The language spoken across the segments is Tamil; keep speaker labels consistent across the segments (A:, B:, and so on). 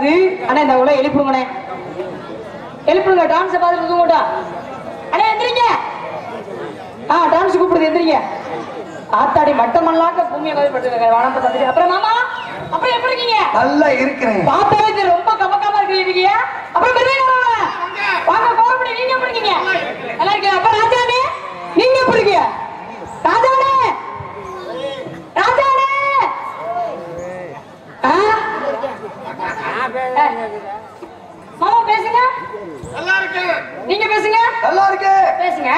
A: இருக்குது அண்ணா இந்த இவ்வளவு எழுப்புங்கண்ணே எழுப்புங்க டான்ஸ் பார்த்துட்டு தூங்கட்டா அண்ணா. எந்திரிங்க. ஆ டான்ஸ் கூப்பிடுது எந்திரிங்க. ஆத்தாடி மட்டமல்லாக்க பூமியை மாதிரி படுத்துருக்க வணக்கம் தந்துட்டு அப்புறம் மாமா அப்புறம் எப்படி இருக்கீங்க?
B: நல்லா இருக்கிறேன்.
A: பார்த்தாலே இது ரொம்ப கமக்கமா இருக்கீங்க அப்புறம் மெதுவாக வாங்க. கோரப்படி நீங்க எப்படி இருக்கீங்க? நல்லா இருக்கீங்க அப்ப ராஜானே நீங்க எப்படி இருக்கீங்க? ராஜானே ராஜானே ஆ? ஏ, மாமா பேசுங்க. நீங்க பேசுங்க.
B: நல்லா இருக்கு
A: பேசுங்க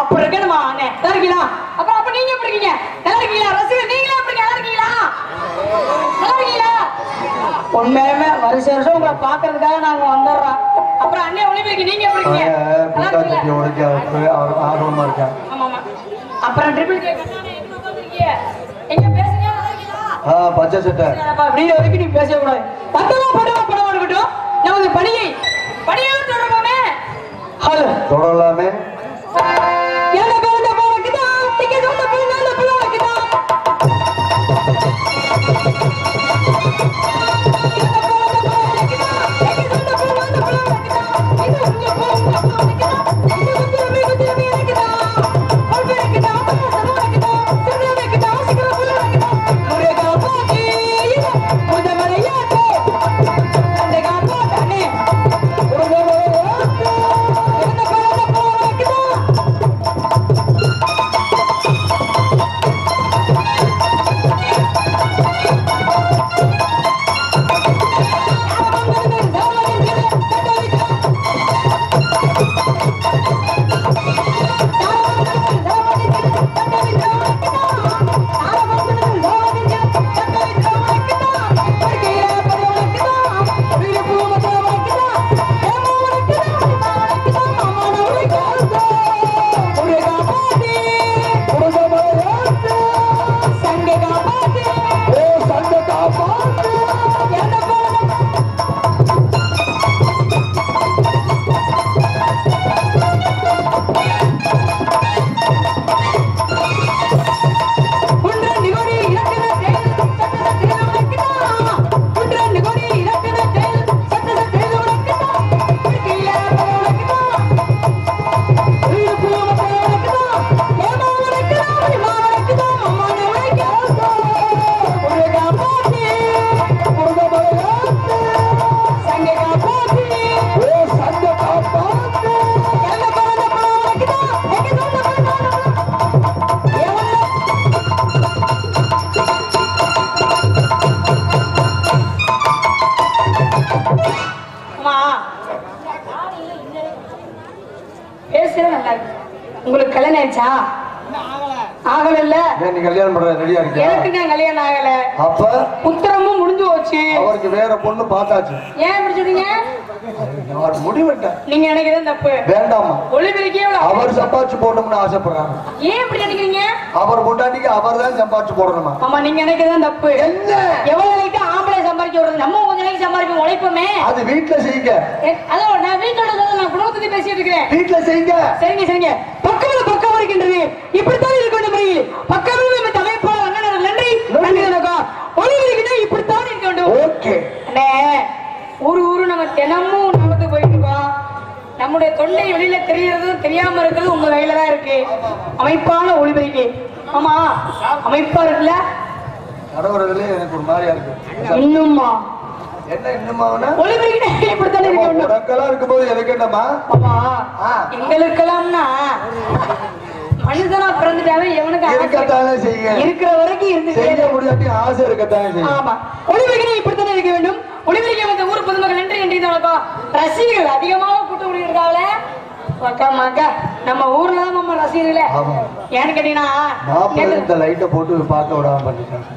A: அப்ப இருக்கணுமா நல்லா இருக்கீங்களா அப்புறம் அப்ப நீங்க எப்படி இருக்கீங்க? நல்லா இருக்கீங்களா ரசிகர் நீங்களே எப்படி நல்லா இருக்கீங்களா நல்லா இருக்கீங்களா உண்மையுமே வருஷ வருஷம் உங்களை பாக்குறதுக்காக நாங்க வந்துடுறோம். அப்புறம் அண்ணே ஒளிபெருக்கு நீங்க எப்படி இருக்கீங்க? நல்லா
B: ஆர்வமா இருக்கேன்.
A: அப்புறம் ட்ரிபிள் கே கண்ணாடி எங்க உட்கார்ந்திருக்கீங்க
B: பச்சை சட்டை.
A: அப்ப அப்படின்னு வரைக்கும் நீ பேசக்கூடாது பத்தமா படமா படம் இருக்கட்டும் நமது பணியை பணியாக தொடர்போமே ஹலோ.
B: தொடரலாமே.
A: என்ன பேருந்த
B: அப்ப
A: உத்தரமும் முடிஞ்சு போச்சு.
B: அவருக்கு வேற பொண்ணு பார்த்தாச்சு.
A: ஏன் இப்படி சொல்றீங்க?
B: அவர்
A: நீங்க நினைக்கிறது தப்பு.
B: வேண்டாமா
A: ஒளிபெருக்கே
B: அவர் சம்பாதிச்சு போடணும்னு ஆசைப்படுறாங்க
A: ஏன் இப்படி நினைக்கிறீங்க?
B: அவர் பொண்டாட்டிக்கு அவர் தான் சம்பாதிச்சு போடணுமா?
A: ஆமா நீங்க நினைக்கிறது தப்பு.
B: என்ன?
A: எவ்வளவு நாளைக்கு ஆம்பளை சம்பாதிக்க விடுறது? நம்ம கொஞ்ச நாளைக்கு சம்பாதிப்போம் உழைப்போமே.
B: அது வீட்டுல செய்யுங்க.
A: அதோ நான் வீட்டோட சொல்ல நான் குடும்பத்தை பேசிட்டு இருக்கிறேன்.
B: வீட்டுல செய்யுங்க.
A: சரிங்க சரிங்க. பக்கத்துல பக்கம் இருக்கின்றது. இப்படித்தான் இருக்க வேண்டும் முறையில். அண்ணன் நன்றி. நன்றி வணக்கம் ஒளிபெருக்கினா இப்படித்தான் இருக்க வேண்டும்.
B: ஓகே.
A: அண்ணே ஊரு ஊரு நம்ம தினமும் நடந்து போயிட்டு இருக்கோம் நம்முடைய தொண்டை வெளியில தெரியறதும் தெரியாம இருக்கிறது உங்க கையில தான் இருக்கு. அமைப்பான ஒளிபெருக்கி ஆமா அமைப்பா இருக்குல்ல?
B: கடவுளே எனக்கு ஒரு மாதிரியா இருக்கு.
A: இன்னும்மா.
B: என்ன இன்னுமாவனா
A: இப்படித்தானே இருக்க வேண்டும்.
B: இருக்கும்போது எனக்கு என்னமா.
A: எங்களுக்கெல்லாம்னா மனுஷனா பிறந்துட்டாவே எவனுக்கு இருக்கிற வரைக்கும் இருந்துட்டே
B: செய்ய. முடியாட்டி ஆசை இருக்கத்தானே செய்யும்
A: ஆமா. ஒளிவிரிகை இப்படித்தானே இருக்க வேண்டும். ஒளிவிரிகை வந்த ஊர் பொதுமக்கள் நன்றி நன்றி வணக்கம் ரசிகர்கள் அதிகமாக கூட்டம் கூடியிருக்காங்களே நம்ம ஊர்ல தான் நம்ம ரசிகர்களே. ஏன்னு கேட்டீங்கன்னா
B: இந்த லைட்டை போட்டு பார்க்க விடாம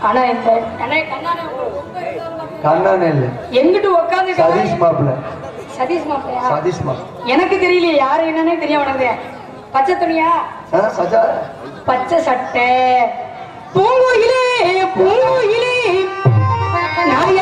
A: ஆனா இந்த
B: கண்ணானே இல்ல.
A: எங்கிட்டு உட்காந்து
B: சதீஷ் மாப்பிள்ள.
A: சதீஷ் மாப்பிளையா
B: சதீஷ் மாப்பிள்ள.
A: எனக்கு தெரியலையே யாரு என்னன்னே தெரிய உனக்கு பச்சை துணியா? பச்சை. சட்டை. பூங்குயிலே பூங்குயிலே நான்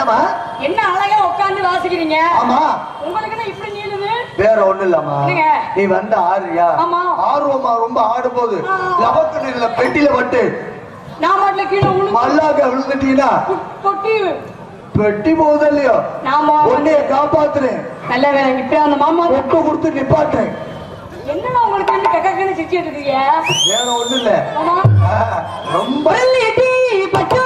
B: என்னம்மா?
A: என்ன அழகா உட்கார்ந்து வாசிக்கிறீங்க?
B: ஆமா.
A: உங்களுக்கு இப்படி நீளுது?
B: வேற ஒண்ணு இல்லம்மா? நீ வந்து ஆடுறியா
A: ஆமா.
B: ஆர்வமா ரொம்ப ஆடும் போது. லபக்கு நீர்ல பெட்டியில பட்டு
A: நான் மாட்டுல கீழே உழுந்து
B: மல்லாக்க விழுந்துட்டீங்கன்னா
A: கொட்டி
B: பெட்டி. போகுது இல்லையோ?
A: நாம
B: உன்னைய காப்பாத்துறேன்.
A: நல்ல வேலை இப்ப அந்த மாமா
B: ஒட்டு கொடுத்து நிப்பாட்டேன்
A: என்னடா உங்களுக்கு வந்து கக்கன்னு சிரிச்சிட்டு இருக்கீங்க?
B: வேற ஒண்ணு இல்ல. ரொம்ப
A: எட்டி பச்சை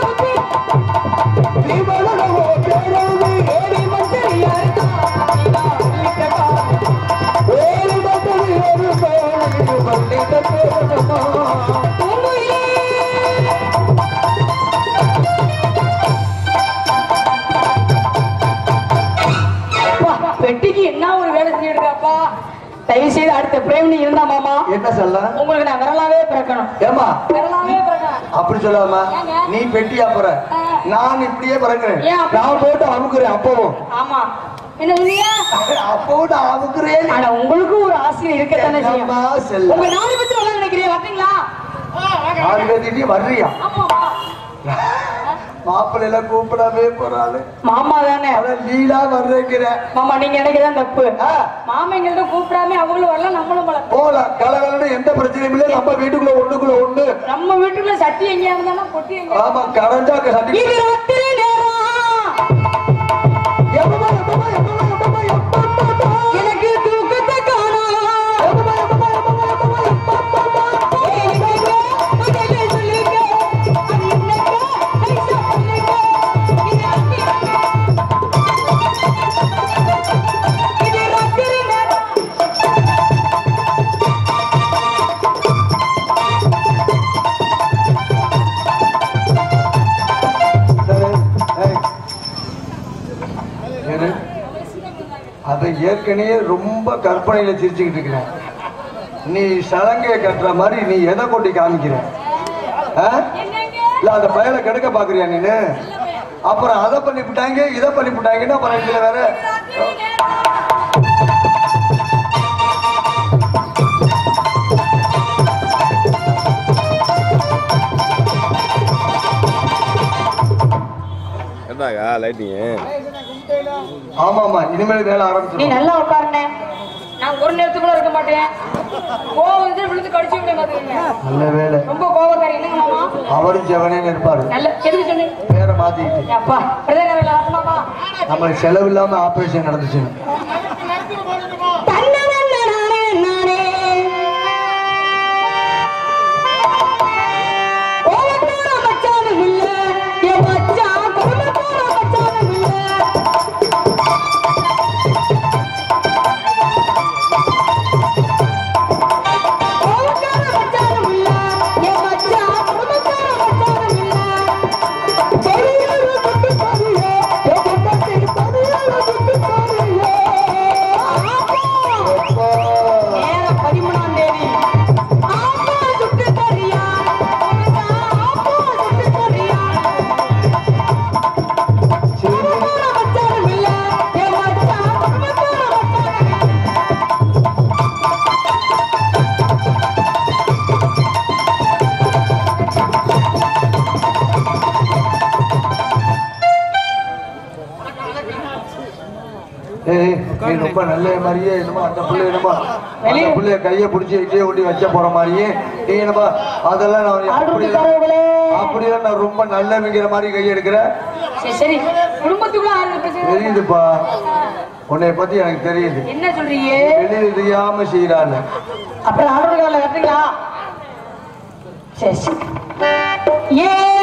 A: என்ன ஒரு வேலை செஞ்சிருக்காப்பா? தயவு செய்து அடுத்த பிரேமினி இருந்தா மாமா.
B: என்ன சொல்ல?
A: உங்களுக்கு நான் விரலாவே பிறக்கணும்.
B: ஏமா
A: விரலாவே பிறக்கணும்.
B: அப்படி சொல்லாமா? நீ பெட்டியா போற. நான் இப்படியே பிறக்கிறேன்.
A: அப்படி?
B: நான் போட்டு அமுக்குறேன் அப்பவும்.
A: ஆமா.
B: நான் அமுக்குறேன்.
A: ஆனா உங்களுக்கும் ஒரு ஆசையம் இருக்கத்தானே செய்யும்? உங்க நாலு பத்தி நல்லா நினைக்கிறீங்க வரீங்களா
B: நாலு பேர்த்திட்டயும் வர்றியா? மாப்பிள்ளை எல்லாம் கூப்பிடாமே போறாளு.
A: மாமா தானே
B: அதான் நீடா வர்றேங்கிற.
A: மாமா நீங்க நினைக்கிறதான் தப்பு? மாமா எங்கள்ட்ட கூப்பிடாம அவங்களும் வரலாம் நம்மளும் வரலாம்
B: போலாம் கலகலன்னு எந்த பிரச்சனையும் இல்லை. நம்ம வீட்டுக்குள்ள ஒண்ணுக்குள்ள ஒண்ணு.
A: நம்ம வீட்டுக்குள்ள சட்டி எங்கேயா இருந்தாலும் பொட்டி எங்க
B: ஆமா கரைஞ்சா சட்டி. ரொம்ப கற்பனையில சிரிச்சுக்கிட்டு இருக்கிறேன் நீ சலங்கையை கட்டுற மாதிரி நீ எதை கொண்டு காமிக்கிற? ஆ? இல்ல அந்த பயலை கெடுக்க பாக்குறியா நீனு? அப்புறம் அதை பண்ணி விட்டாங்க இதை பண்ணி விட்டாங்கன்னா அப்புறம் இதுல வேற?
C: ஆகா லைட்டிங்கு
B: ஆமா ஆமா இனிமேல் வேலை
A: நீ
B: ஆரம்பிச்சிடும்
A: நல்லா உட்காருனே நான் ஒரு நேரத்துக்குள்ள இருக்க மாட்டேன். கோவம் வந்து விழுந்து கடிச்சு விட மாட்டேங்க
B: நல்ல வேலை.
A: ரொம்ப கோவக்காரி என்னங்க மாமா?
B: அவரும் செவனேன்னு இருப்பாரு.
A: நல்ல எதுக்கு சொன்னீங்க?
B: பேரை மாத்திக்கிட்டு.
A: அப்பா பிரதேச
B: நம்மளுக்கு செலவு இல்லாம ஆபரேஷன் நடந்துச்சு ரொம்ப நல்ல மாதிரியே என்னமோ அந்த பிள்ளை என்னமோ அந்த. பிள்ளைய கையை பிடிச்சி இட்லியை ஒட்டி வச்ச போற மாதிரியே. நீ என்னமோ அதெல்லாம் நான் அப்படி
A: ஆடுறதுக்காரர்களே.
B: அப்படியெல்லாம் நான் ரொம்ப நல்லவங்கிற மாதிரி கை எடுக்கிறேன்
A: சரி
B: தெரியுதுப்பா. உன்னை பத்தி எனக்கு தெரியுது.
A: என்ன சொல்றீங்க?
B: தெரியாம செய்யறாள்
A: அப்புறம் கட்டுறீங்களா சரி ஏ ஏ ஏ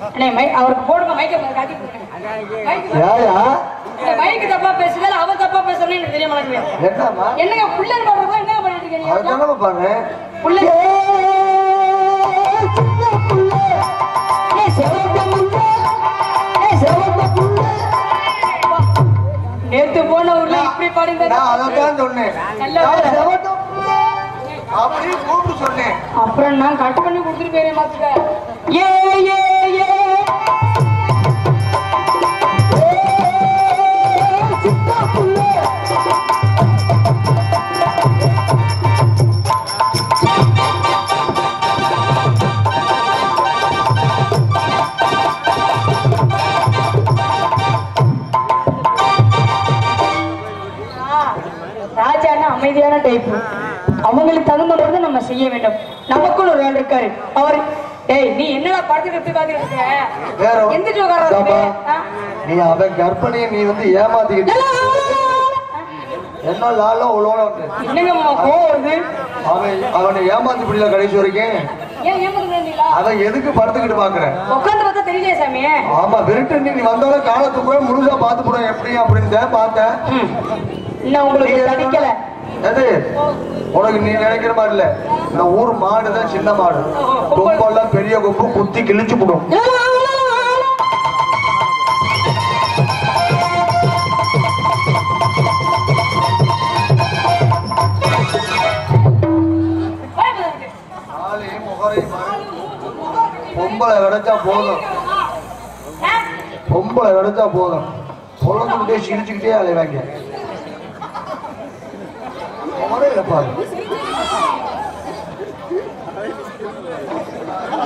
A: அவருக்கு போடுங்க மைக்க காட்டி கொடுங்க. மைக்கு
B: ஏயா
A: இந்த மைக்கு தப்பா பேசுதல அவர் தப்பா பேசுறேன்னு எனக்கு தெரிய மாட்டேங்குது.
B: என்னம்மா?
A: என்னங்க புள்ளர் பாடுறதா என்ன பண்ணிட்டு இருக்கீங்க?
B: அதுதானே பாரு
A: புள்ள. நேத்து போன ஊர்ல இப்படி பாடுங்க
B: சொன்னேன். அப்படின்னு கூப்பிட்டு சொன்னேன்.
A: அப்புறம் நான் கட் பண்ணி கொடுத்துட்டு போயிருந்தேன் ஏ ஏ அமைதியான டைப் அவங்களுக்கு தகுந்த மாதிரி நம்ம செய்ய வேண்டும். நமக்குள்ள ஒரு ஆள் இருக்காரு. அவர் டேய் நீ என்னடா படத்துக்கு எப்படி உட்கார்றாரு
B: பாப்பா,
A: ஆ?
B: நீ அவன் கற்பனையை நீ வந்து ஏமாத்திக்கிட்டு என்ன லாலும் உழவன
A: என்னங்க மாமா கோவம் வருது?
B: அவன் அவனை ஏமாத்தி பிடில கடைசி வரைக்கும். அவன் எதுக்கு படுத்துக்கிட்டு பாக்குறேன்
A: உட்காந்து பார்த்தா தெரியலையே சாமி.
B: ஆமா விருட்டு நீ வந்தோட காலத்துக்கு கூட முழுசா பார்த்து போட எப்படி அப்படின்னு பார்த்தேன்.
A: இன்னும் உங்களுக்கு தடிக்கல
B: எது உனக்கு நீ நினைக்கிற மாதிரி இல்ல. இந்த ஊர் மாடு தான் சின்ன மாடு. கொம்பெல்லாம் பெரிய கொம்பு குத்தி கிழிச்சு போடும். ஆளையும் பொம்பளை கிடைச்சா போதும். பொம்பளை கிடைச்சா போதும். பொழந்துக்கிட்டே சிரிச்சுக்கிட்டே அலைவாங்க. பாரு.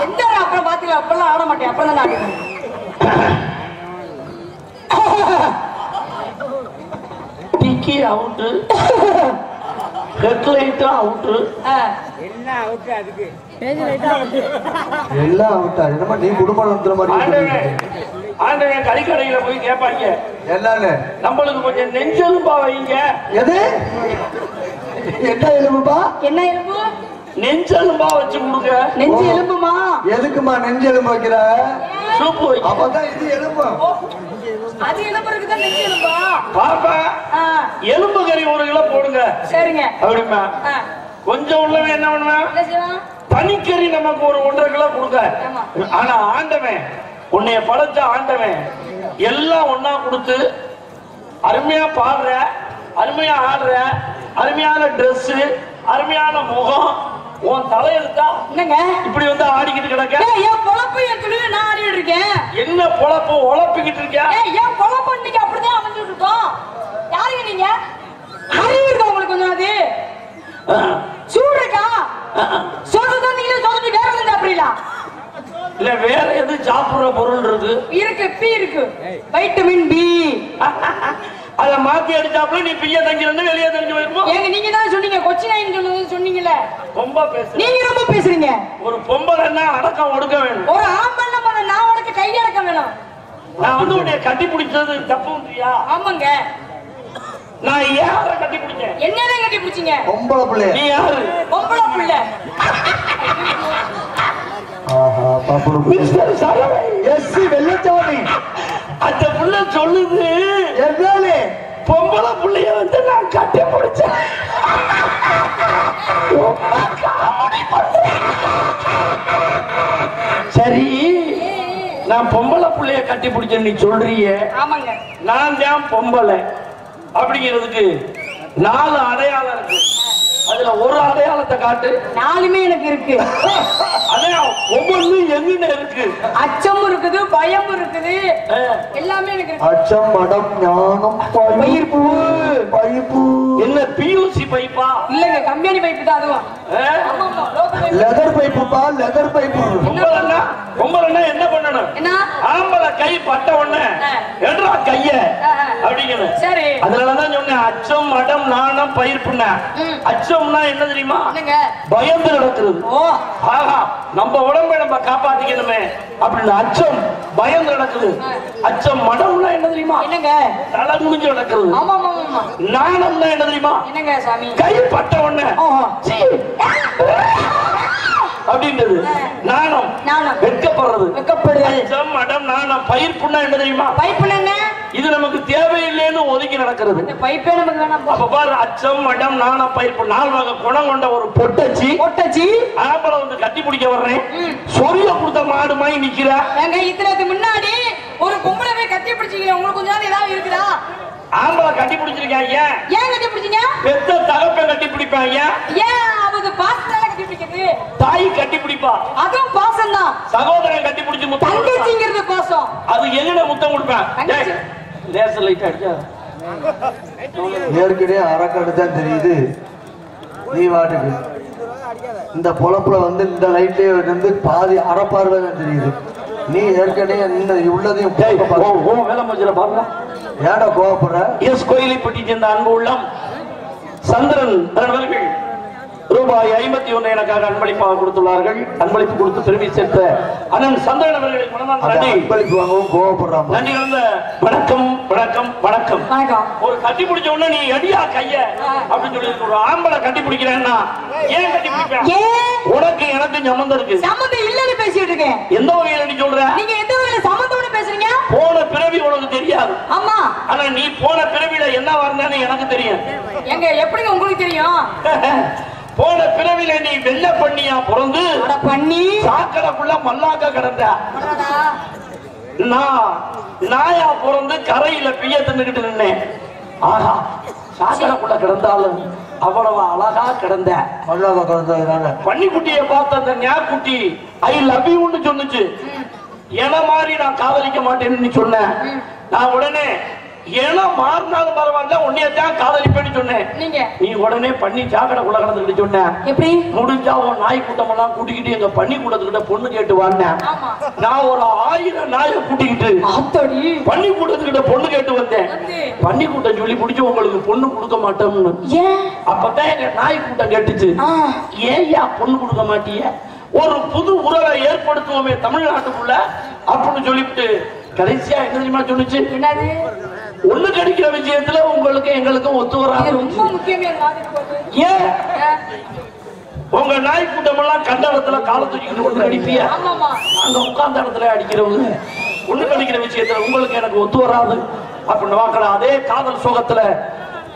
A: எந்த அப்புறம் பாத்துக்கலாம் அப்பெல்லாம் ஆட மாட்டேன். அப்புறம் தான்
D: டிக்கி அவுட்டு ஹெட்லைட்டும் அவுட்டு
A: ஆ.
B: எல்லாம் அவுட்டா என்னமா நீ குடும்பம் நடத்துற மாதிரி.
D: ஆண்டவன் கறிக்கடையில போய் கேட்பாங்க
B: என்னன்னு
D: நம்மளுக்கு கொஞ்சம் நெஞ்செலும்பா வைங்க
B: எது? என்ன எலும்புப்பா?
A: என்ன எலும்பு?
D: நெஞ்செலும்பா வச்சு கொடுங்க
A: நெஞ்சு எலும்புமா?
B: எதுக்குமா நெஞ்சு எலும்பு வைக்கிற?
D: சூப்பு
B: அப்பதான் இது எலும்பு.
A: அது எலும்பு நெஞ்சு எலும்பா?
D: பாப்பா எலும்பு கறி ஒரு கிலோ போடுங்க.
A: சரிங்க.
D: அப்படிமா கொஞ்சம் உள்ளவன் என்ன பண்ணுவேன் பனிக்கறி நமக்கு ஒரு ஒன்றரை கிலோ கொடுங்க. ஆனா ஆண்டவன் உன்னைய படைச்ச ஆண்டவன் எல்லாம் ஒண்ணா கொடுத்து அருமையா பாடுற அருமையா ஆடுற அருமையான Dress அருமையான முகம். உன் தலையெழுத்தா
A: என்னங்க?
D: இப்படி வந்து ஆடிக்கிட்டு கிடக்க?
A: என் பொழப்பு என் தொழில் நான் ஆடிட்டு இருக்கேன்?
D: என்ன பொழப்பு? உழப்பிக்கிட்டு இருக்க
A: ஏய், என் பொழப்பு இன்னைக்கு அப்படிதான் அமைஞ்சுட்டு இருக்கோம்? யாருங்க நீங்க? அறிவு இருக்கா உங்களுக்கு கொஞ்சம் அது? சூடு இருக்கா? சொல்றதா நீங்களே சொல்லிட்டு வேற எதுவும் சாப்பிடலாம்
D: இல்ல வேற எது சாப்பிடுற பொருள் இருக்கு
A: இருக்கு பி இருக்கு. வைட்டமின் பி
D: அத மாத்தி அடிச்சாப்புல நீ பிய்ய தங்கி இருந்து வெளியே தங்கி போயிருப்போம்
A: ஏங்க நீங்க தான் சொன்னீங்க. கொச்சி நாயின்னு சொன்னது சொன்னீங்கல்ல?
D: ரொம்ப பேசு
A: நீங்க ரொம்ப பேசுறீங்க.
D: ஒரு பொம்பளைன்னா அடக்கம் ஒடுக்க வேணும்.
A: ஒரு ஆம்பளை நம்ம நான் உனக்கு கையடக்க வேணும்.
D: நான் வந்து உன்னைய கட்டி பிடிச்சது தப்புன்றியா?
A: ஆமாங்க.
D: நான் யார கட்டி பிடிச்சேன்?
A: என்னதான் கட்டி பிடிச்சீங்க?
B: பொம்பளை பிள்ளைய
D: நீ யாரு?
A: பொம்பளை புள்ள.
D: மிஸ்டர் சரவை
B: எஸ் வெள்ளச்சாமி
D: அந்த புள்ள சொல்லுது. பொம்பளை புள்ளைய வந்து நான் கட்டி பிடிச்சேன். சரி நான் பொம்பளை புள்ளைய கட்டி பிடிச்சேன் நீ சொல்றியே
A: ஆமாங்க.
D: நான் தான் பொம்பளை. அப்படிங்கிறதுக்கு நாலு அடையாளம் இருக்கு. அதுல ஒரு அடையாளத்தை காட்டு.
A: நாலுமே எனக்கு இருக்கு.
D: அதான் ஒவ்வொன்றும் எங்கன்னு இருக்கு?
A: அச்சமும் இருக்குது பயமும் இருக்குது.
D: அஹ்,
A: எல்லாமே எனக்கு இருக்கு.
B: அச்சம் மடம் ஞானம் பயிர்ப்பு. பயிர்ப்பு
D: என்ன பியூசி பைப்பா?
A: இல்லங்க கம்பெனி பைப்பு தான் அதுவும்.
B: லெதர் பைப்புப்பா லெதர் பைப்பு.
D: பொம்பளைன்னா பொம்பளைன்னா என்ன பண்ணணும்?
A: என்ன?
D: ஆம்பளை கை பட்ட உடனே. எடுறா கைய. அப்படிங்கணும்
A: சரி.
D: அதனாலதான் சொன்னேன் அச்சம் மடம் நாணம் பயிர்ப்புன
A: ம்.
D: அச்சம்னா என்ன தெரியுமா?
A: என்னங்க?
D: பயந்து நடக்கிறது.
A: ஓ.
D: ஆஹா நம்ம உடம்பை நம்ம காப்பாத்திக்கணுமே அப்படின்னு அச்சம் பயந்து நடக்குது. அச்சம் மடம்னா என்ன தெரியுமா?
A: என்னங்க?
D: தலை குனிஞ்சு நடக்கிறது.
A: ஆமா ஆமா ஆமா.
D: நாணம்னா என்ன தெரியுமா? கை பட்ட உடனே அப்படின்றது. நாணம். வெட்கப்படுறது. அச்சம் மடம் நாணம். பயிர்ப்புன்னா என்ன தெரியுமா?
A: பைப்பு என்ன?
D: இது நமக்கு தேவையில்லைன்னு ஒதுக்கி நடக்கிறது.
A: பைப்பே நமக்கு வேணாம்.
D: அப்ப பாரு அச்சம் மடம் நாணம் பயிர்ப்பு நால் வகை குணம் கொண்ட ஒரு பொட்டச்சி.
A: ஒட்டச்சி
D: ஆம்பளை வந்து கட்டி பிடிக்க வர்றேன். சொரிய கொடுத்த மாடு மாதிரி நிக்கிற.
A: இத்தனைக்கு முன்னாடி ஒரு பொம்பளை போய் கட்டி பிடிச்சிங்க உங்களுக்கு கொஞ்ச நாள் ஏதாவது இருக்குதா?
D: ஆம்பளை கட்டி பிடிச்சிருக்கேன் ஏன்
A: ஏன் கட்டி பிடிச்சீங்க?
D: பெத்த தகப்பை கட்டி பிடிப்பேன் ஏன்
A: ஏன் அவங்க பாசத்தால கட்டி பிடிக்கிறது?
D: தாய் கட்டி பிடிப்பா.
A: அதுவும் பாசம் தான்.
D: சகோதரன் கட்டி பிடிச்சு முத்தம்.
A: தங்கச்சிங்கிறது பாசம்
D: அது எங்கன முத்தம் கொடுப்பேன். லேசர் லைட் அடிச்சா
B: ஏற்கனவே அறக்கடு தான் தெரியுது. நீ வாட்டுக்கு. இந்த பொழப்புல வந்து இந்த லைட்லயே இருந்து பாதி அறப்பார்வை தான் தெரியுது. நீ ஏற்கனவே இந்த உள்ளதையும்
D: வேலை மஞ்சள் பாருங்க
B: ஏடா கோவப்படுற?
D: எஸ் கோயிலைப்பட்டி சேர்ந்த அன்பு உள்ளம் சந்திரன் அவர்கள். ரூபாய் ஐம்பத்தி ஒன்று எனக்காக அன்பளிப்பாக கொடுத்துள்ளார்கள். அன்பளிப்பு கொடுத்து பெருமை சேர்த்த அண்ணன் சந்திரன் அவர்களுக்கு நன்றி.
B: அன்பளிப்பு வாங்கவும் கோவப்படுறாமா.
D: நன்றி கலந்த வணக்கம் வணக்கம் வணக்கம். ஒரு கட்டி பிடிச்ச உடனே நீ அடியா கைய? அப்படின்னு சொல்லி ஒரு ஆம்பளை கட்டி பிடிக்கிறேன்னா ஏன் கட்டி பிடிப்பேன்? உனக்கு எனக்கு சம்மந்தம் இருக்கு.
A: சம்மந்தம் இல்லன்னு பேசிட்டு இருக்கேன்.
D: எந்த வகையில நீ சொல்ற?
A: நீங்க எந்த வகையில சம்மந்தம்னு பேசுறீங்க?
D: போன பிறவி உனக்கு தெரியாது.
A: ஆமா.
D: ஆனா நீ போன பிறவில என்ன வரணும்னு எனக்கு தெரியும்.
A: எங்க எப்படிங்க உங்களுக்கு தெரியும்?
D: போன பிறவில நீ வெள்ள பண்ணியா பிறந்து
A: பண்ணி.
D: சாக்கடைக்குள்ள மல்லாக்க கிடந்த. நான் நாயா பிறந்து கரையில பிய தின்னுகிட்டு நின்னேன். ஆஹா சாக்கடைக்குள்ள கிடந்தாலும் அவ்வளவு அழகா கிடந்த.
B: மல்லாக கலந்ததுனால
D: பன்னிக்குட்டியை பார்த்த அந்த ஞாக்குட்டி ஐ லவ் யூன்னு சொன்னுச்சு. என மாதிரி நான் காதலிக்க மாட்டேன்னு நீ சொன்ன. நான் உடனே என மாறினாலும் பரவாயில்ல உன்னையத்தான் காதலிப்பேன்னு சொன்னேன்.
A: நீங்க?
D: நீ உடனே பண்ணி சாக்கடைக்குள்ள கிடந்துக்கிட்டு சொன்ன
A: எப்படி?
D: முடிஞ்சா உன் நாய் கூட்டம் எல்லாம் கூட்டிக்கிட்டு எங்க பன்னி கூட்டத்துக்கிட்ட பொண்ணு கேட்டு வந்தேன் நான் ஒரு ஆயிரம் நாயை கூட்டிக்கிட்டு பன்னி கூட்டத்துக்கிட்ட பொண்ணு கேட்டு வந்தேன்.
A: வந்து.
D: பன்னி கூட்டம் சொல்லி பிடிச்சு உங்களுக்கு பொண்ணு கொடுக்க மாட்டோம்னு. அப்பதான் எங்க நாய் கூட்டம் கேட்டுச்சு.
A: ஆ.
D: ஏய்யா பொண்ணு கொடுக்க மாட்டிய? ஒரு புது உறவை ஏற்படுத்துவோமே தமிழ்நாட்டுக்குள்ள அப்படின்னு சொல்லிவிட்டு கடைசியா என்ன தெரியுமா சொன்னுச்சு?
A: என்னது?
D: ஒண்ணு கிடைக்கிற விஷயத்துல உங்களுக்கு எங்களுக்கும் ஒத்து வராது.
A: ரொம்ப முக்கியமே.
D: ஏன்? உங்க நாய் கூட்டம் எல்லாம் கண்ட இடத்துல காலை தூக்கிட்டு அடிப்பியா? அங்க உட்கார்ந்த இடத்துல அடிக்கிறவங்க. ஒண்ணு கடிக்கிற விஷயத்துல உங்களுக்கு எனக்கு ஒத்து வராது. அப்படின்னு வாக்கல அதே காதல் சுகத்துல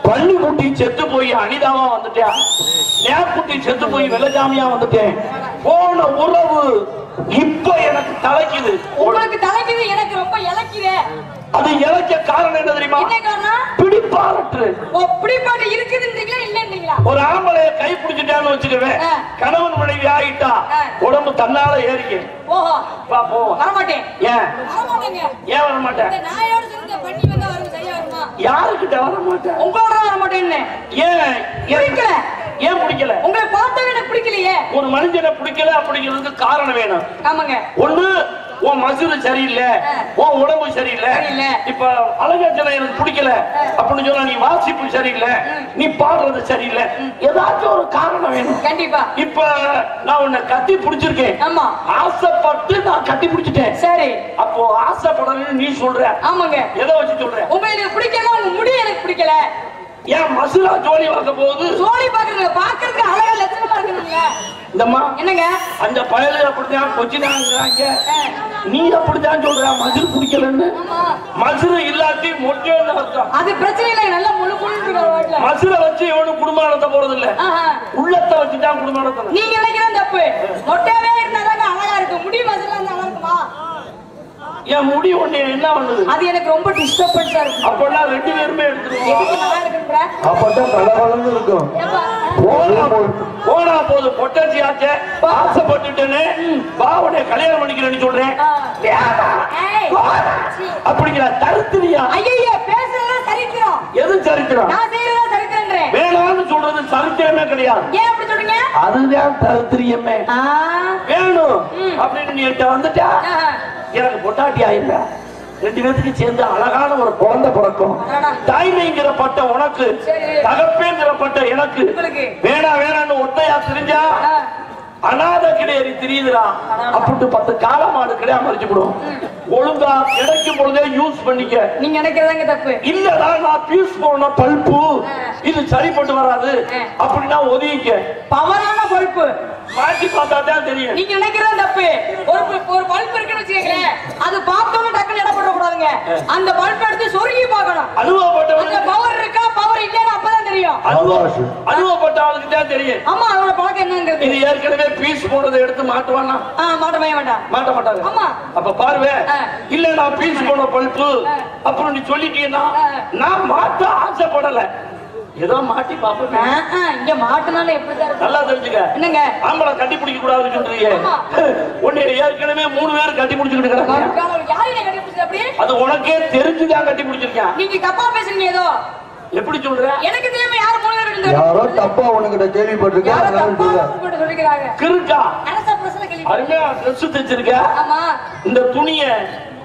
D: பள்ளி குட்டி செத்து போய் அனிதாவா வந்துட்டேன். நேக்குட்டி செத்து போய் வெள்ளஜாமியா வந்துட்டேன். போன உறவு இப்ப எனக்கு தலைக்குது.
A: உங்களுக்கு தலைக்குது எனக்கு ரொம்ப இலக்குதே.
D: அது இழைக்க காரணம் என்ன தெரியுமா? பிடிப்பாரற்று
A: ஓ பிடிப்பாட்டு இருக்குதுன்றீங்களா இல்லன்றீங்களா?
D: ஒரு ஆம்பளைய கை பிடிச்சிட்டான்னு வச்சுக்கவேன். கணவன் மனைவி ஆகிட்டா. உடம்பு தன்னால ஏறிக்க
A: ஓஹோ.
D: வா போவோம்
A: வரமாட்டேன்.
D: ஏன்?
A: வரமாட்டேங்க.
D: ஏன் வர மாட்டேன்
A: இந்த நாயோட சேர்ந்து பண்ணி வந்தா வரும் சரியா வருமா?
D: யாருக்கிட்ட வர மாட்டேன்
A: உங்களோட வரமாட்டேன்னு.
D: ஏன்?
A: பிடிக்கல.
D: ஏன் பிடிக்கல?
A: உங்களை பார்த்தவே எனக்கு பிடிக்கலையே.
D: ஒரு மனுஷனை பிடிக்கல அப்படிங்கிறதுக்கு காரணம் வேணும்.
A: ஆமாங்க.
D: ஒண்ணு உன் மசுறு சரியில்லை. உன் உடம்பு சரியில்லை. இப்ப அழகாச்சனை எனக்கு பிடிக்கல. அப்படின்னு சொன்னா நீ வாசிப்பு சரியில்லை. நீ பாடுறது சரியில்லை. ஏதாச்சும் ஒரு காரணம் வேணும்.
A: கண்டிப்பா.
D: இப்ப நான் உன்னை கட்டி பிடிச்சிருக்கேன்.
A: ஆமா.
D: ஆசைப்பட்டு நான் கட்டி பிடிச்சிட்டேன்.
A: சரி.
D: அப்போ ஆசைப்படணும்னு நீ சொல்ற.
A: ஆமாங்க.
D: எதை வச்சு சொல்ற?
A: உங்களுக்கு எனக்கு பிடிக்கல உங்க முடி எனக்கு பிடிக்கல.
D: ஏன் மசுரா ஜோலி வாங்க போகுது?
A: சோழி பாக்குறீங்க பாக்குறதுக்கு அழகா லட்சணமா இருக்குதுங்க
D: இந்தம்மா
A: என்னங்க?
D: அந்த பயலு அப்படித்தான் கொச்சினாங்கிறாங்க. நீ அப்படித்தான் சொல்ற மசுரு பிடிக்கலன்னு
A: ஆமா.
D: மசுரு இல்லாட்டி மொட்டைன்னு அர்த்தம்.
A: அது பிரச்சனை இல்லை நல்லா முழு வாட்டில
D: மசுரை வச்சு எவனும் குடும்பம் நடத்த போறது இல்ல. உள்ளத்தை வச்சுதான் குடும்பம் நடத்தணும்
A: நீங்க நினைக்கிறது தப்பு. மொட்டையாவே இருந்தாதாங்க அழகா இருக்கு முடி மசலா இருந்தா இருக்குமா?
D: என் முடி ஒண்ணு என்ன பண்ணுது?
A: அது எனக்கு ரொம்ப டிஸ்டர்பன்ஸா இருக்கு.
D: அப்பெல்லாம் ரெண்டு பேருமே எடுத்துருவோம்.
A: எதுக்கு நல்லா இருக்குன்ற?
B: அப்பதான் இருக்கும்.
D: போனா போது. பொட்டாச்சி ஆச்சே. ஆசைப்பட்டுட்டேன்னு பாவடைய கல்யாணம் பண்ணிக்கிறேன்னு சொல்றேன். அப்படிங்கிற தருத்திரியா?
A: ஐயையே, பேசுறதெல்லாம் சரித்திரம்.
D: எது சரித்திரம்?
A: நான் செய்யறதா சரித்திரன்றேன்
D: வேணாம்னு சொல்றது சரித்திரமே கிடையாது.
A: ஏன் அப்படி சொல்றீங்க?
D: அதுதான் தருத்திரியமே.
A: ஆ,
D: வேணும். அப்படின்னு நீ வந்துட்டா. எனக்கு பொட்டாட்டி ஆயிடுற ரெண்டு பேத்துக்கு சேர்ந்து அழகான ஒரு குழந்தை பிறக்கும். தாய்மைங்கிற பட்ட உனக்கு. தகப்பேங்கிற பட்ட எனக்கு. வேணா வேணான்னு ஒத்தையா தெரிஞ்சா? அனாதை கிடையாது தெரியுதுடா. அப்படின்ட்டு பத்து காலமாடு கிடையாது மறிச்சு விடும் ஒழுங்கா கிடைக்கும் பொழுதே யூஸ் பண்ணிக்க.
A: நீங்க நினைக்கிறதாங்க தப்பு.
D: இல்லடா நான் பீஸ் போன பல்பு. இது சரிப்பட்டு வராது. அப்படின்னா ஒதுங்கிக்க.
A: பவரான பல்பு
D: மாட்டி பார்த்தா தான் தெரியும்.
A: நீங்க நினைக்கிறது தப்பு ஒரு ஒரு பல்ப் இருக்குன்னு வச்சுக்கங்களேன். அது பார்த்தோன்னு டக்குன்னு இடம் போட கூடாதுங்க அந்த பல்ப் எடுத்து சொருகி பார்க்கணும். அந்த
D: அனுபவப்பட்டவனுக்கு
A: பவர் இருக்கா? பவர் இல்லைன்னு அப்பதான் தெரியும்.
D: அனுபவம் அனுபவப்பட்ட ஆளுக்கு தான் தெரியும்.
A: ஆமா அவனோட பழக்கம் என்னங்கிறது.
D: இது ஏற்கனவே பீஸ் போனதை எடுத்து மாட்டுவானா?
A: மாட்ட வேண்டாம்
D: மாட்ட. மாட்டாங்க
A: ஆமா.
D: அப்ப பாருவே. இல்ல நான் பீஸ் போன பல்பு. அப்புறம் நீ சொல்லிட்டீங்கன்னா. நான் மாட்ட ஆசைப்படல. ஏதோ மாட்டி
A: ஆ,
D: பாப்பேன்
A: இங்க மாட்டினாலும் எப்படிதான் இருக்கும்?
D: நல்லா தெரிஞ்சுக்க.
A: என்னங்க?
D: ஆம்பளை கட்டி பிடிக்க
A: ஆமா.
D: உன்னை ஏற்கனவே மூணு பேர் கட்டி பிடிச்சிட்டு
A: அப்படி?
D: அது உனக்கே தெரிஞ்சுதான் கட்டி பிடிச்சிருக்கேன்.
A: நீங்க தப்பா பேசுறீங்க ஏதோ.
D: எப்படி சொல்ற?
A: எனக்கு தெரியாம யாரும் மூணு பேர் இருந்தாங்க
B: யாரோ தப்பா உனக்கிட்ட கேள்விப்பட்டிருக்கேன்
A: யாரோ தப்பா சொல்லிக்கிறாங்க.
D: கிருக்கா
A: அரசா கேள்வி.
D: அருமையா ட்ரெஸ் தைச்சிருக்க.
A: ஆமா.
D: இந்த துணிய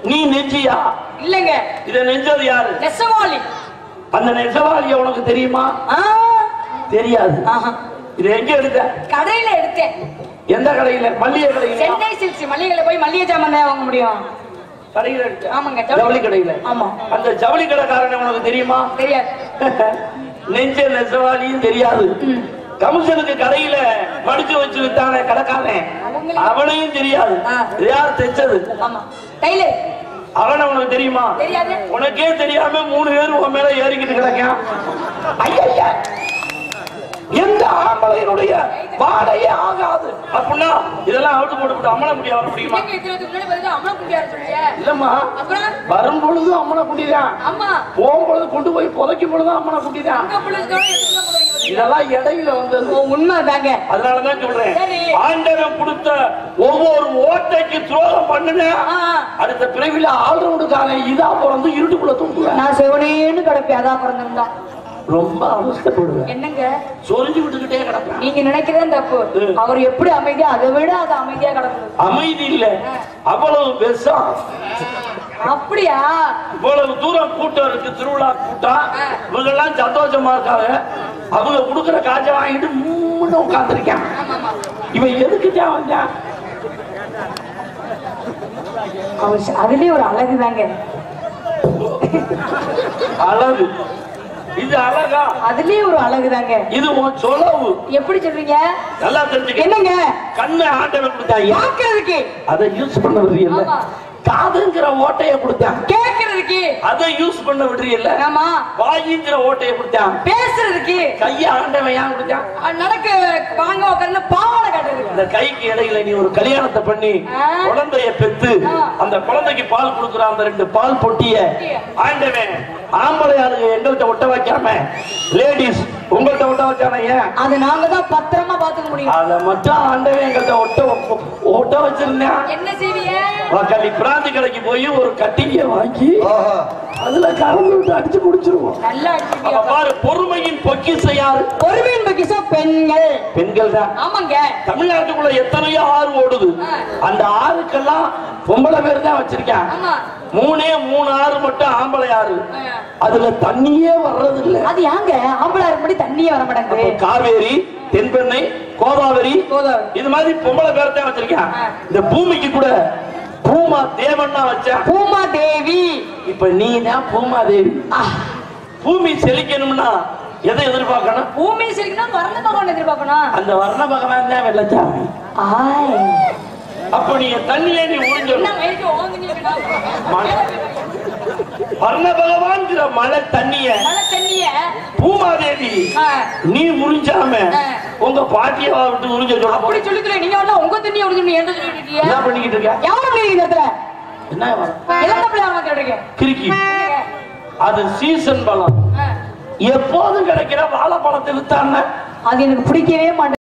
D: நீ நெஞ்சியா?
A: இல்லங்க.
D: இத நெஞ்சது யாரு?
A: நெசவாளி.
D: அந்த நெசவாளிய உனக்கு தெரியுமா? தெரியாது. இது எங்க எடுத்த?
A: கடையில எடுத்தேன்.
D: எந்த கடையில? மல்லிகை கடையில?
A: சென்னை சில்க்ஸ் மளிகைல போய் மளிகை ஜாமான் வாங்க முடியும்?
D: கடையில
A: ஆமாங்க
D: ஜவுளி கடையில.
A: ஆமா.
D: அந்த ஜவுளி கடைக்காரன் உனக்கு தெரியுமா?
A: தெரியாது.
D: நெஞ்ச நெசவாளியும் தெரியாது. கமிஷனுக்கு கடையில மடிச்சு வச்சு வித்தானே கடைக்காரன்? அவனையும் தெரியாது. யார் தைச்சது?
A: ஆமா. டெய்லர்
D: அவனை உனக்கு தெரியுமா? உனக்கே தெரியாம மூணு பேர் உன் மேல ஏறிக்கிட்டு கிடக்கான். ஐயா எந்த ஆம்பளையினுடைய வாடையே ஆகாது. அப்படின்னா இதெல்லாம் அவுட்டு போட்டு அம்மன முடிய வர முடியுமா? இல்லம்மா. வரும் பொழுது அம்மன குட்டிதான் போகும் பொழுது கொண்டு போய் புதைக்கும் பொழுது அம்மன குட்டிதான் இதெல்லாம் இடையில வந்தது.
A: உண்மைதாங்க.
D: அதனாலதான் சொல்றேன். ஆண்டவன் கொடுத்த ஒவ்வொரு ஓட்டைக்கு துரோகம் பண்ணுன. அடுத்த பிறவில ஆல்ரவுண்டுக்காரன் இதா பிறந்து இருட்டுக்குள்ள தூங்குவேன்.
A: நான் செவனேன்னு கிடப்பேன் அதான் பிறந்திருந்தா.
D: ரொம்ப அவஸ்தைப்படுவேன்
A: என்னங்க?
D: சொரிஞ்சு விட்டுக்கிட்டே கிடப்பேன்.
A: நீங்க நினைக்கிறதே தப்பு. அவர் எப்படி அமைதியா அதை விட அது அமைதியா கிடக்குது
D: அமைதி இல்ல. அவ்வளவு விஷம்
A: அப்படியா?
D: இவ்வளவு தூரம் கூட்டம் இருக்கு திருவிழா கூட்டம். இவங்க எல்லாம் சந்தோஷமா இருக்காங்க. அவங்க கொடுக்குற காய்ச்சல் வாங்கிட்டு மூணு உட்காந்துருக்கான் இவன் எதுக்கு தான் வந்தான்
A: அவர் ச- அதுலயே ஒரு அழகு தாங்க.
D: அழகு. இது அழகா.
A: அதுலயும் ஒரு அழகுதாங்க.
D: இது உன் சொலவு.
A: எப்படி சொல்றீங்க?
D: நல்லா தெரிஞ்சுக்க.
A: என்னங்க?
D: கண்ணு ஆண்டவன் கொடுத்தாங்க
A: பாக்குறதுக்கு
D: அதை யூஸ் பண்ண விடுறீல்ல. காதுங்கிற ஓட்டைய கொடுத்தான்.
A: கேக்குறதுக்கு
D: அதை யூஸ் பண்ண விடுறீல்ல.
A: ஆமா.
D: வாயிங்கிற ஓட்டைய கொடுத்தான்.
A: பேசுறதுக்கு.
D: கைய ஆண்டவன் ஏன் கொடுத்தான்?
A: நடக்க வாங்க உட்கார்ந்து பாவாடை காட்டுறதுக்கு
D: இந்த கைக்கு இடையில நீ ஒரு கல்யாணத்தை பண்ணி. குழந்தைய பெத்து. அந்த குழந்தைக்கு பால் கொடுக்குற அந்த ரெண்டு பால் பொட்டிய. ஆண்டவன் ஆம்பளை ஆளுங்க எங்கள்கிட்ட ஒட்ட வைக்காம லேடிஸ் உங்கள்கிட்ட ஒட்ட வச்சானே ஏன்?
A: அது நாங்க தான் பத்திரமா பாத்துக்க முடியும்.
D: அத மட்டும் ஆண்டவன் எங்கள்கிட்ட ஒட்ட ஒட்ட வச்சிருந்தேன்
A: என்ன செய்வீங்க?
D: கள்ளி பிராந்தி கடைக்கு போய் ஒரு கட்டிங்க வாங்கி அதுல கலந்து விட்டு அடிச்சு குடிச்சிருவோம்
A: நல்லா
D: பாரு பொறுமையின் பொக்கிசம் யாரு?
A: பொறுமையின் பக்கிசம் பெண்கள்.
D: பெண்கள் தான்
A: ஆமாங்க.
D: தமிழ்நாட்டுக்குள்ள எத்தனையோ ஆறு ஓடுது. அந்த ஆறுக்கெல்லாம் பொம்பளை பேர் தான் வச்சிருக்கேன். மூணே மூணு ஆறு மட்டும் ஆம்பளை ஆறு. அதுல தண்ணியே வர்றது இல்ல
A: அது ஏங்க ஆம்பளை முடி தண்ணியே வர மாட்டேங்குது
D: காவேரி தென்பெண்ணை கோதாவரி
A: கோதாவரி.
D: இது மாதிரி பொம்பளை பேர் தான் வச்சிருக்கேன். இந்த பூமிக்கு கூட பூமா தேவன்னா வச்சேன்.
A: பூமா தேவி.
D: இப்ப நீ தான் பூமா தேவி. பூமி செழிக்கணும்னா எதை எதிர்பார்க்கணும்?
A: பூமி சிரிக்கணும் வர்ண பகவான் எதிர்பார்க்கணும்.
D: அந்த வர்ண பகவான் தான் வெள்ளச்சாமி.
A: ஆய்.
D: அப்ப நீங்க தண்ணியே நீ. வர்ண பகவான்கிற மழை. தண்ணிய பூமாதேவி நீ உறிஞ்சாம. உங்க பாட்டியை விட்டு உறிஞ்ச சொல்ல
A: அப்படி சொல்லிக்கல நீங்க வந்து உங்க தண்ணியை ஒழுங்கு என்ன சொல்லிட்டு
D: என்ன பண்ணிக்கிட்டு இருக்க?
A: யாரும் இடத்துல?
D: என்ன கிறுக்கி. அது சீசன் பழம். எப்போதும் கிடைக்கிற வாழைப்பழத்தை வித்தான
A: அது எனக்கு பிடிக்கவே மாட்டேங்குது.